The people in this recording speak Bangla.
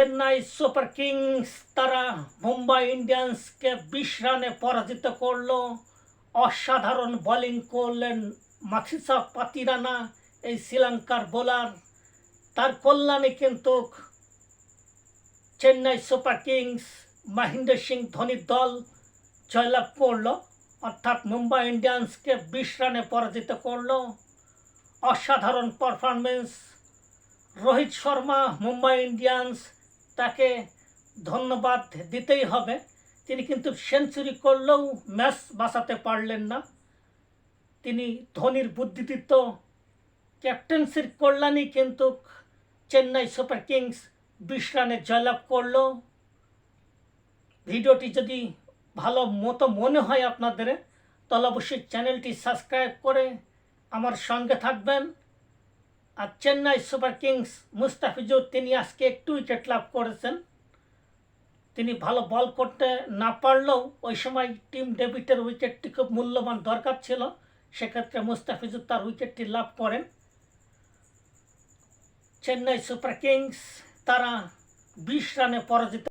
চেন্নাই সুপার কিংস তারা মুম্বাই ইন্ডিয়ান্সকে বিশ রানে পরাজিত করল। অসাধারণ বোলিং করলেন মাথিসা পাতিরানা, এই শ্রীলঙ্কার বোলার। তার কল্যাণে কিন্তু চেন্নাই সুপার কিংস মহেন্দ্র সিং ধোনির দল জয়লাভ করল, অর্থাৎ মুম্বাই ইন্ডিয়ান্সকে বিশ রানে পরাজিত করল। অসাধারণ পারফরমেন্স রোহিত শর্মা, মুম্বাই ইন্ডিয়ান্স তাকে ধন্যবাদ দিতেই হবে। তিনি কিন্তু সেঞ্চুরি করলেও ম্যাচ বাঁচাতে পারলেন না। তিনি ধোনির বুদ্ধিদীপ্ত ক্যাপ্টেন্সির কল্যাণই কিন্তু চেন্নাই সুপার কিংস বিশ রানে জয়লাভ করল। ভিডিওটি যদি ভালো মতো মনে হয় আপনাদের, তাহলে অবশ্যই চ্যানেলটি সাবস্ক্রাইব করে আমার সঙ্গে থাকবেন। আর চেন্নাই সুপার কিংস মুস্তাফিজুর তিনি আজকে একটু উইকেট লাভ করেছেন। তিনি ভালো বল করতে না পারলেও ওই সময় টিম ডেভিটের উইকেটটি খুব মূল্যবান দরকার ছিল। সেক্ষেত্রে মুস্তাফিজুর তার উইকেটটি লাভ করেন। চেন্নাই সুপার কিংস তারা বিশ রানে পরাজিত